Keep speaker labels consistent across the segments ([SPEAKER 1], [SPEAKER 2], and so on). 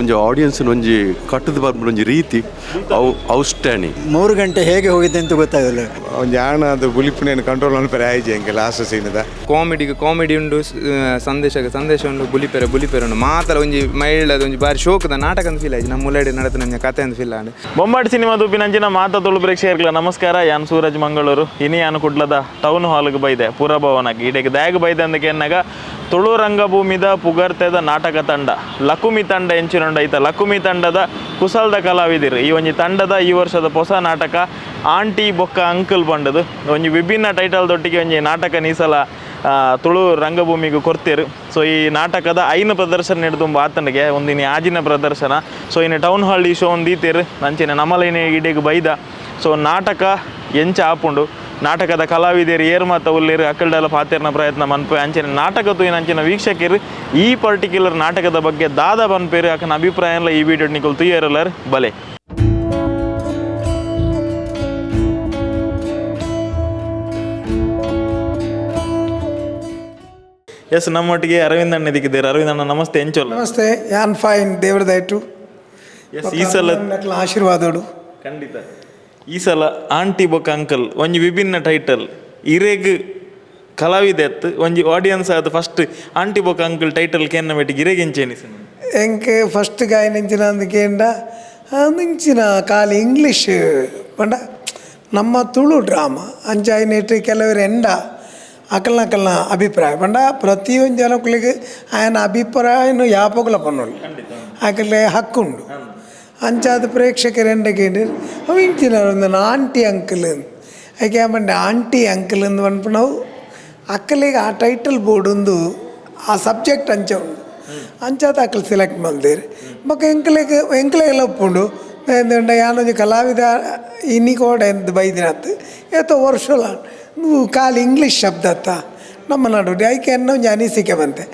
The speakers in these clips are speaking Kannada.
[SPEAKER 1] ಒಂಜಿ ಆಡಿಯನ್ಸ್ ಒಂಜಿ ಕಟ್ಟದ ಬರ್ಪುನ ಒಂಜಿ ರೀತಿ ಅವು ಔಟ್ಸ್ಟ್ಯಾಂಡಿಂಗ್
[SPEAKER 2] ಮೂರು ಗಂಟೆ ಹೇಗೆ ಹೋಗಿದೆ ಅಂತ ಗೊತ್ತಾಗಲ್ಲ.
[SPEAKER 3] ಒಂದು ಯಾಣ ಅದು ಬುಲಿಪಿನ ಕಂಟ್ರೋಲ್ ಅನ್ಪರೆ ಆಯ್ತು ಹೆಂಗೆ ಲಾಸ್ಟ್ ಸೀನದ
[SPEAKER 4] ಕಾಮಿಡಿಗೆ ಕಾಮಿಡಿ ಉಂಡು ಸಂದೇಶಕ್ಕೆ ಸಂದೇಶ ಉಂಡು ಬುಲಿಪೆರೆ ಬುಲಿಪೆರೆ ಉಂಡು. ಮಾತಲ ಒಂಜಿ ಮೈಲ್ಡ್ ಒಂಜಿ ಬಾರಿ ಶೋಕದ ನಾಟಕ ಅಂತ ಫೀಲ್ ಆಯ್ತು. ನಮ್ಮ ಮುಲ್ಲಾಡಿ ನಡೆದ ನನ್ನ ಕತೆ ಅಂತ ಫೀಲ್ ಆಂಡ್.
[SPEAKER 5] ಬೊಂಬಾಟ್ ಸಿನಿಮಾ ದುಬ್ಬಿನಂಚಿನ ಮಾತ ತುಳು ಪ್ರೇಕ್ಷಕರಿಗೆ ನಮಸ್ಕಾರ. ಯಾನ್ ಸೂರಜ್ ಮಂಗಳೂರು. ಇನಿ ಯಾನು ಕುಡ್ಲದ ಟೌನ್ ಹಾಲ್ಗೆ ಬೈದೆ. ಪುರಭವನಕ್ಕೆ ಈಡೆಗೆ ದ್ಯಾಗ್ ಬೈದೆ ಅಂದಕ್ಕೆ ಎನ್ನಾಗ ತುಳು ರಂಗಭೂಮಿದ ಪುಗರ್ತೆದ ನಾಟಕ ತಂಡ. ಲಕುಮಿ ತಂಡ ಎಂಚಿನೊಂಡ ಐತ ಲಕುಮಿ ತಂಡದ ಕುಸಲ್ದ ಕಲಾವಿದಿರು. ಈ ಒಂಜಿ ತಂಡದ ಈ ವರ್ಷದ ಹೊಸ ನಾಟಕ ಆಂಟಿ ಬೊಕ್ಕ ಅಂಕಲ್ ಬಂಡದು. ಒಂಜಿ ವಿಭಿನ್ನ ಟೈಟಲ್ ದೊಟ್ಟಿಗೆ ಒಂಜಿ ನಾಟಕ ನೀಸಲ ತುಳು ರಂಗಭೂಮಿಗೂ ಕೊರ್ತೇರು ಸೊ, ಈ ನಾಟಕದ ಐನ ಪ್ರದರ್ಶನ ಹಿಡಿದು ಆತನಿಗೆ ಒಂದಿನ ಆಜಿನ ಪ್ರದರ್ಶನ. ಸೊ, ಇನ್ನು ಟೌನ್ ಹಾಲ್ ಈ ಶೋ ಒಂದು ಈತೀರು. ನಂಚಿನ ನಮ್ಮಲಿನ ಇಡೀಗೆ ಬೈದ. ಸೊ, ನಾಟಕ ಎಂಚ ಆಪುಂಡು ನಾಟಕದ ಕಲಾವಿದರು ಏರ್ ಮಾತ ಉಲ್ಲಿರು ಅಕ್ಕಲ್ಡಲ ಪಾತಿರ್ನ ಪ್ರಯತ್ನ ಮನ್ಪೆ ಅಂಚಿನ ನಾಟಕ ತೂಯಿನ ಅಂಚಿನ ವೀಕ್ಷಕರು ಈ ಪರ್ಟಿಕ್ಯುಲರ್ ನಾಟಕದ ಬಗ್ಗೆ ದಾದ ಬನ್ಪೇರು ಯಾಕನ ಅಭಿಪ್ರಾಯ ಎಲ್ಲ ಈ ವಿಡಿಯೋ ನಿಕಲ್ ತುಯ್ಯರಲ್ಲರ್ ಬಲೆ. ಎಸ್ ನಮ್ಮೊಟ್ಟಿಗೆ ಅರವಿಂದ್ ಅಣ್ಣ ಇದಕ್ಕಿದ್ದೀರ ಅರವಿಂದ್ ಅಣ್ಣ ನಮಸ್ತೆ ಎಂಚೋಲ್
[SPEAKER 6] ನಮಸ್ತೆ ಯಾನ್ ಫೈನ್ ದೇವ್ರ ದಯಟು
[SPEAKER 5] ಎಸ್ ಈ ಸಲ
[SPEAKER 6] ಆಶೀರ್ವಾದ ಆಶೀರ್ವಾದಗಳು.
[SPEAKER 5] ಖಂಡಿತ. ಈ ಸಲ ಆಂಟಿ ಬೊಕ ಅಂಕಲ್ ಒಂಜಿ ವಿಭಿನ್ನ ಟೈಟಲ್ ಇರೆಗ್ ಕಲಾವಿದೆತ್ ಒಂಜಿ ಆಡಿಯನ್ಸ್ ಆದ ಫಸ್ಟ್ ಆಂಟಿ ಬೊಕ ಅಂಕಲ್ ಟೈಟಲ್ ಕೇನ ಮೇಟಿಗೆ ಇರೆಗ್ ಎಂಚೇನಿಸ
[SPEAKER 6] ಎಂಕ್ ಫಸ್ಟ್ ಗಾಯನ ಎಂಚಿನ ಅಂದ್ಕೇಂಡ ಅಂಚಿನ ಕಾಲಿ ಇಂಗ್ಲೀಷ್ ಪಂಡ ನಮ್ಮ ತುಳು ಡ್ರಾಮಾ ಅಂಚಾಯಿನೇಟ್ ಕೆಲವರು ಎಂಡ ಅಕಲ್ನ ಅಕಲ್ನ ಅಭಿಪ್ರಾಯ ಪಂಡ ಪ್ರತಿಯೊಂದು ಜನಕ್ಕಳಿಗೆ ಆಯನ ಅಭಿಪ್ರಾಯನು ಯಾಪಗಲ ಪನ್ನುಳ್ಳು ಆಕಲೆ ಹಕ್ಕುಂಡು. ಅಂಚಾದ ಪ್ರೇಕ್ಷಕರು ಎಂಡಕೇಂಡು ಅವು ಇಂಚಿನ ಒಂದು ಆಂಟಿ ಅಂಕಲ್ ಯಾಕೆ ಮಂಡೆ ಆಂಟಿ ಅಂಕಲ್ ಎಂದು ಪನ್ಪು ನಾವು ಆ ಟೈಟಲ್ ಬೋರ್ಡ್ ಒಂದು, ಆ ಸಬ್ಜೆಕ್ಟ್ ಅಂಚ ಉಂಡು ಅಂಚಾದ ಅಕ್ಕಲು ಸೆಲೆಕ್ಟ್ ಮಲ್ದೇರು ಬೊಕ್ಕ ಎಂಕ್ಲೆಗ್ ಎಂಕ್ಲೆಗೆಲ್ಲ ಒಪ್ಪುಂಡು ಎಂದುಂಡ ಯಾನೊಂಜಿ ಕಲಾವಿದ ಇನ್ನಿ ಕೋಡ ಎಂದು ಬೈದಿನತ್ತು ಏತೋ ವರ್ಷಲ, ನೀವು ಖಾಲಿ ಇಂಗ್ಲೀಷ್ ಶಬ್ದ ಅತ್ತ. ನಮ್ಮ ನಡು ಐಕೆ ಅನ್ನೋ ಒಂಜಿ ಅನಿಸಿಕೆ ಬಂತೆ.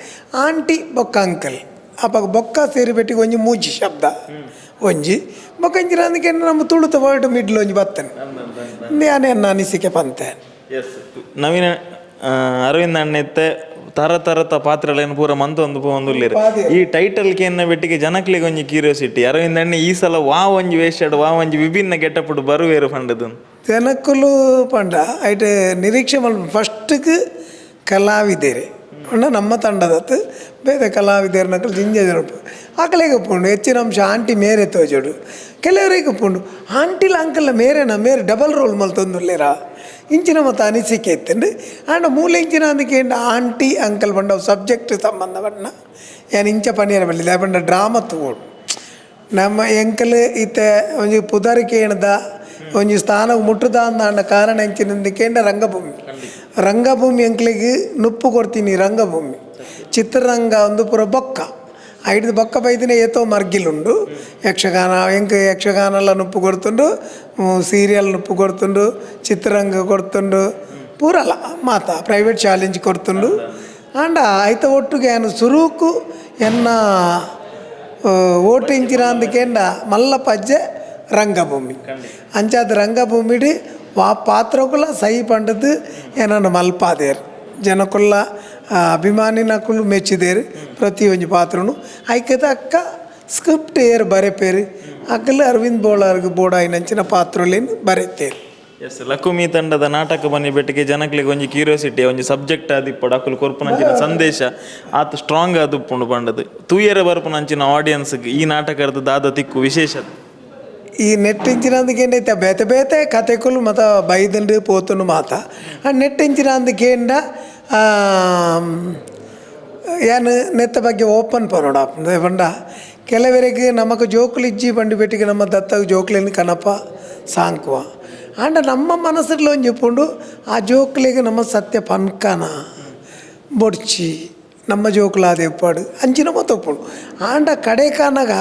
[SPEAKER 6] ಆಂಟಿ ಬೊಕ್ಕ ಅಂಕಲ್. ಅಪ್ಪ ಬೊಕ್ಕ ಸೇರಿ ಬೆಟ್ಟಿಗೆ ಒಂಜಿ ಮೂಜಿ ಶಬ್ದ. ಒಂಜಿ. ಬೊಕ್ಕ ಇಂಚಿನ ಅದಕ್ಕೆ ನಮ್ಮ ತುಳುತ ವರ್ಡ್ ಮಿಡ್ಲ್ ಒಂಜಿ ಬತ್ತನೆ. ನನ್ನ ಅನಿಸಿಕೆ ಪಂತೆ.
[SPEAKER 5] ಎಸ್ ನವೀನ ಅರವಿಂದ ಅರವಿಂದ್ ಅಣ್ಣ ಎತ್ತೆ ತರ ತರತ ಪಾತ್ರಗಳನ್ನು ಪೂರ ಮಂತ್ ಒಂದು ಒಂದು ಈ ಟೈಟಲ್ ಕೆನ್ನ ಬೆಟ್ಟಿಗೆ ಜನಕ್ಲಿಗೆ ಒಂಜಿ ಕ್ಯೂರಿಯಾಸಿಟಿ ಅರವಿಂದ ಅಣ್ಣ ಈ ಸಲ ವಾ ಒಂಜಿ ವೇಷಡ್ ವಾ ಒಂಜಿ ವಿಭಿನ್ನ ಗೆಟಪುಡು ಬರುವೇರು ಪಂಡದು?
[SPEAKER 6] ಜನಕ್ಕಲು ಪಂಡ ಐಟ್ ನಿರೀಕ್ಷೆ ಮಲ್ ಫಸ್ಟ್ಗೆ ಕಲಾವಿದೇರೆ. ಪಂಡ ನಮ್ಮ ತಂಡದತ್ತು ಬೇರೆ ಕಲಾವಿದರು ನಕಲು ಜಿಂಜೆ ಜನಪು ಆಕಲಿಗೆ ಪುಂಡು, ಹೆಚ್ಚಿನ ಅಂಶ ಆಂಟಿ ಮೇರೆ ತೋಜೋಡು. ಕೆಲವರಿಗೆ ಪುಂಡು, ಆಂಟಿಲ ಅಂಕಲ್ನ ಮೇರೆನ ಮೇರೆ ಡಬಲ್ ರೋಲ್ ಮಲ್ ತಂದುಲ್ಲೇರ ಇಂಚಿನ ಮತ್ತು ಅನಿಸಿಕೆ ಇತ್ತಂಡು ಆಂಡ ಮೂಲೆ ಇಂಚಿನ ಅದಕ್ಕೆ ಆಂಟಿ, ಅಂಕಲ್ ಪಂಡ ಸಬ್ಜೆಕ್ಟ್ ಸಂಬಂಧ ಪಂಡ ಏನು ಇಂಚ ಪಣಿಯರ ಬಲ್ಲಿದೆ ಪಂಡ ಡ್ರಾಮಾ ತಗೋಡು ನಮ್ಮ ಎಂಕಲ್ ಇತ್ತ ಒಂಜಿ ಪುದರಿಕೆ ಎಣದ, ಒಂಜಿ ಸ್ಥಾನ ಮುಟ್ಟುದ ಅಂದ ಕಾರಣ ಎಂಚಿನಂದಿಕೇಂಡ ರಂಗಭೂಮಿ. ರಂಗಭೂಮಿ ಎಂಕ್ಲಿಗೆ ನುಪ್ಪು ಕೊಡ್ತೀನಿ ರಂಗಭೂಮಿ ಚಿತ್ರರಂಗ ಒಂದು ಪುರ ಬೊಕ್ಕ ಐದು ಬೊಕ್ಕ ಬೈದಿನ ಏತೋ ಮರ್ಗಿಲುಂಡು ಯಕ್ಷಗಾನ ಎಂಕ್ ಯಕ್ಷಗಾನ ನುಪ್ಪು ಕೊಡ್ತುಂಡು ಸೀರಿಯಲ್ ನುಪ್ಪು ಕೊಡ್ತುಂಡು ಚಿತ್ರರಂಗ ಕೊಡ್ತುಂಡು ಪೂರಲ್ಲ ಮಾತ ಪ್ರೈವೇಟ್ ಚಾಲೆಂಜ್ ಕೊಡ್ತುಂಡು ಆಂಡ ಐತ ಒಟ್ಟಿಗೆ ಏನು ಸುರೂಕು ಎನ್ನ ఓటించిన అందుకేండ మల్ల పజ్జె రంగభూమి అంచాద రంగభూమిడి ವಾ ಆ ಪಾತ್ರಕ್ಕುಲ್ಲ ಸಹಿ ಪಂಡದು ಏನನ್ನು ಮಲ್ಪಾದೇರು. ಜನಕ್ಕುಲ್ಲ ಮೆಚ್ಚಿದೆರ್ ಪ್ರತಿ ಪ್ರತಿಯೊಂದು ಪಾತ್ರನು. ಐಕ್ಯದ ಅಕ್ಕ ಸ್ಕ್ರಿಪ್ಟ್ ಏರ್ ಬರೆಪೇರು. ಅಕ್ಕಲ್ಲಿ ಅರವಿಂದ್ ಬೋಲಾರ್ಗ್ ಬೋಡ ಐನಂಚಿನ ಪಾತ್ರಲೇನು ಬರೆತೆರ್
[SPEAKER 5] ಎಸ್ ಲಕುಮಿ ತಂಡದ ನಾಟಕ ಬನ್ನಿ ಬೆಟ್ಟಿಗೆ ಜನಕ್ಲಿಗೆ ಒಂಜಿ ಕ್ಯೂರಿಯಾಸಿಟಿ ಒಂಜಿ ಸಬ್ಜೆಕ್ಟ್ ಆದಿಪ್ಪಡು ಅಕ್ಕಲು ಕೊರ್ಪನಂಚಿನ ಸಂದೇಶ ಆತ ಸ್ಟ್ರಾಂಗ್ ಆದಿಪ್ಪುಂಡು ಪಂಡದು ತೂಯರ ಬರ್ಪನಂಚಿನ ಆಡಿಯನ್ಸ್ಗೆ ಈ ನಾಟಕದ ದಾದ ತಿಕ್ಕು ವಿಶೇಷ.
[SPEAKER 6] ఈ నెట్టించినందుకేంటి బేత బేతే కథకులు మత బైదండ్రి పోతుండు మాత ఆ నెట్టించినందుకేండ ಏನು ನೆತ್ತ ಬಗ್ಗೆ ಓಪನ್ ಪರೋಡ ಬಂಡ ಕೆಲವರಿಗೆ ನಮಗೆ ಜೋಕುಲು ಇಜ್ಜಿ ಬಂಡಿ ಬೆಟ್ಟಿಗೆ ನಮ್ಮ ದತ್ತಾಗ ಜೋಕ್ಲೇನು ಕನಪ ಸಾಂಕುವ ಆಂಡ ನಮ್ಮ ಮನಸ್ಸಲ್ಲಿ ಒಂದು చెప్పుండు ಆ ಜೋಕ್ಲಿಗೆ ನಮ್ಮ ಸತ್ಯ ಪನ್ಕನ ಬೊಡ್ಚಿ ನಮ್ಮ ಜೋಕುಲು ಅದು ಎಪ್ಪಾಡು ಅಂಚಿನ ಮತ್ತೊಪ್ಪುಂಡು ಆಂಡ ಕಡೆ ಕಾನಾಗ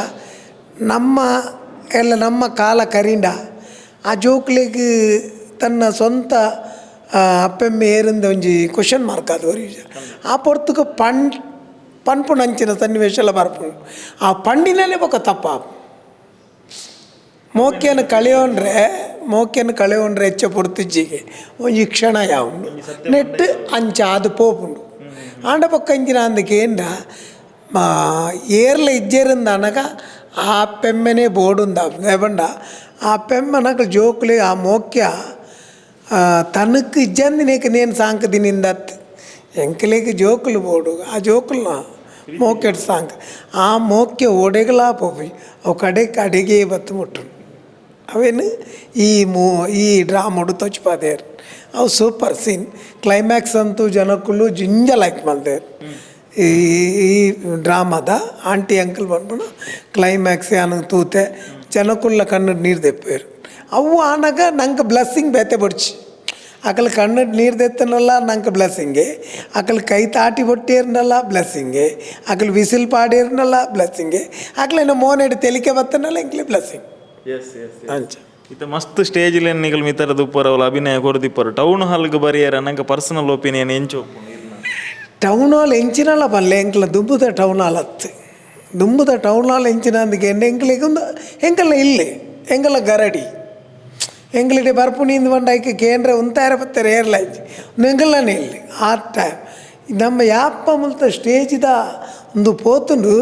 [SPEAKER 6] ನಮ್ಮ ಎಲ್ಲ ನಮ್ಮ ಕಾಲ ಕರೀಂಡ ಆ ಜೋಕ್ಲೆಗ್ ತನ್ನ ಸ್ವಂತ ಅಪ್ಪೆಮ್ಮೆ ಏರಿಂದ ಒಂಜಿ ಕ್ವಶನ್ ಮಾರ್ಕ್ ಅದು ಅವರಿಗೆ ಆ ಪೊರ್ತುಗ ಪಣ್ ಪನ್ಪುಣ ಅಂಚಿನ ಸನ್ನಿವೇಶ ಬರ್ಪುಂಡು ಆ ಪಂಡಿನಲ್ಲೇ ಬೊಕ ತಪ್ಪ ಮೋಕ್ಯನ್ನು ಕಳೆಯೋಣ್ರೆ ಮೋಕ್ಯನ್ನು ಕಳೆಯೋಣ್ರೆ ಹೆಚ್ಚ ಪೊಡ್ತಿಜ್ಜಿಗೆ ಒಂಜಿ ಕ್ಷಣ ಯಾವ ನೆಟ್ಟು ಅಂಚ ಅದು ಪೋಪುಂಡು ಆಂಡ ಪೊಕ್ಕ ಅಂಚಿನ ಅಂದಕ್ಕೆ ಏನ್ರ ಏರ್ಲ ಇಜ್ಜೇರಿಂದ ಅನಗ ആ പെമ്മനെ ബോർഡുണ്ടാ വേണ്ട ಆ ಪೆಮ್ಮ ನಕಲು ಜೋಕುಲೆ ಆ ಮೋಕ್ಯ ತನಕ್ಕೆ ಇಜ್ಜಂದಿನೇಕ ನೇನು ಸಾಂಕದಿನಿ ಇಂದತ್ ಎಂಕಲೇಕ ಜೋಕುಲು ಬೋಡು ಆ ಜೋಕುಲ್ನ ಮೋಕೆಟ್ ಸಾಂಕ ಆ ಮೋಕ್ಯ ಒಡೆಗಳಾ ಪೋಪಿ ಅವು ಕಡೆ ಕಡೆಗೆ ಬತ್ತು ಮುಟ್ಟು ಅವೇನು ಈ ಮೂ ಈ ಡ್ರಾಮಡು ತೊಚ್ಪಾದೇರು ಅವು ಸೂಪರ್ ಸೀನ್ ಕ್ಲೈಮ್ಯಾಕ್ಸ್ ಅಂತೂ ಜನಕ್ಕೂ ಜಿಂಜ ಲೈಕ್ ಮಾಡಿದೆ ಈ ಈ ಡ್ರಾಮಾದ ಆಂಟಿ ಅಂಕಲ್ ಬಂದ್ಬಿಟ್ಟು ಕ್ಲೈಮ್ಯಾಕ್ಸ್ ನನಗೆ ತೂತೆ ಜನಕ್ಕುಲ್ಲ ಕಣ್ಣು ನೀರು ತೆಪ್ಪೇರು ಅವು ಆನಾಗ ನಂಗೆ ಬ್ಲೆಸ್ಸಿಂಗ್ ಬೇತೆ ಬಡ್ಚಿ. ಅಕಲ್ ಕಣ್ಣು ನೀರು ದೆತ್ತನಲ್ಲ ನಂಗೆ ಬ್ಲೆಸ್ಸಿಂಗೆ ಅಕಲ್ ಕೈ ತಾಟಿ ಬೊಟ್ಟಿರ್ನಲ್ಲ ಬ್ಲೆಸ್ಸಿಂಗೆ ಅಕಲ್ ವಿಸಿಲ್ ಪಾಡಿರ್ನಲ್ಲ ಬ್ಲೆಸ್ಸಿಂಗೆ ಅಕಲೇನ ಮೋನೆಡ್ ತೆಲಿಕೆ ಬತ್ತನಲ್ಲ ಇಂಗ್ಲಿ ಬ್ಲೆಸ್ಸಿಂಗ್ ಅಂಚ.
[SPEAKER 5] ಇತ್ತ ಮಸ್ತ್ ಸ್ಟೇಜ್ ನಿಗಲ್ ಮಿತರ ಉಪ್ಪರ್ ಅವಲ ಅಭಿನಯ ಕೊರದಿಪ್ಪರು ಟೌನ್ ಹಾಲ್ಗೆ ಬರಿಯರ ನಂಗೆ ಪರ್ಸನಲ್ ಒಪಿನಿಯನ್ ಎಂಚು.
[SPEAKER 6] ಟೌನ್ ಹಾಲ್ ಎಂಚಿನಲ್ಲ ಪಲ್ಲೆ ಎಂಕ್ಲ ದುಂಬುದ ಟೌನ್ ಹಾಲ್ ಹತ್ತು ದುಂಬುದ ಟೌನ್ ಹಾಲ್ ಎಂಚಿನ ಅಂದಿಗೆ ಎಣ್ಣೆ ಎಂಕ್ಲಿಗೊಂದು ಎಂಕಲ್ಲ ಇಲ್ಲಿ ಎಂಕಲ್ಲ ಗರಡಿ. ಎಂಗ್ಲಿಡೆ ಬರ್ಪು ಬಂಡಾಯ್ಕೆ ಕೇಂದ್ರ ಉಂತಾರ ಬತ್ತಾರೆ ಏರ್ಲೈನ್ಸ್. ಎಂಗಲ್ಲನೇ ಇಲ್ಲಿ, ಆ ಟೈಮ್ ನಮ್ಮ ಯಾಪ ಮುಲ್ತ ಸ್ಟೇಜಿದ ಒಂದು ಪೋತುಂಡು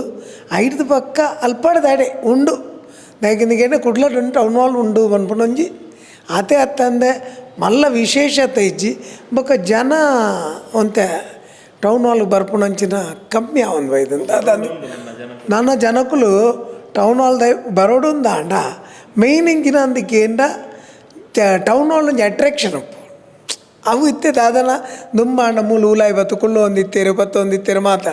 [SPEAKER 6] ಐದು ಪಕ್ಕ ಅಲ್ಪಡದಾಡೆ ಉಂಡು. ಯಾಕೆಂದ್ರೆ ಕುಡ್ಲಡ್ ಟೌನ್ ಹಾಲ್ ಉಂಡು ಬಂದ್ಪುಣೊಂಜಿ ಅತೆ ಅತ್ತಂದೆ ಮಲ್ಲ ವಿಶೇಷತೆ ಇಜ್ಜಿ. ಬೊಕ್ಕ ಜನ ಒಂತೆ ಟೌನ್ ಹಾಲ್ಗೆ ಬರ್ಪುಣಂಚಿನ ಕಮ್ಮಿ ಆವೊಂದು ಬೈದಂತ ಅದಂದು ನನ್ನ ಜನಕುಲು ಟೌನ್ ಹಾಲ್ ದೈ ಬರೋಡುಂದ ಅಂಡ ಮೇಯ್ನ್ ಇಂಕಿನ ಅಂದಕ್ಕೆ ಏಂಡ ಟೌನ್ ಹಾಲ್ ಒಂಜಿ ಅಟ್ರಾಕ್ಷನ್ ಅಪ್ಪು ಅವು ಇತ್ತೆ ದಾದನ ದುಂಬಾಂಡ ಮೂಲು ಊಲಾಯಿ ಬತ್ತು ಕುಳ್ಳು ಒಂದಿತ್ತೇರು ಬತ್ತು ಒಂದಿತ್ತೇರು ಮಾತ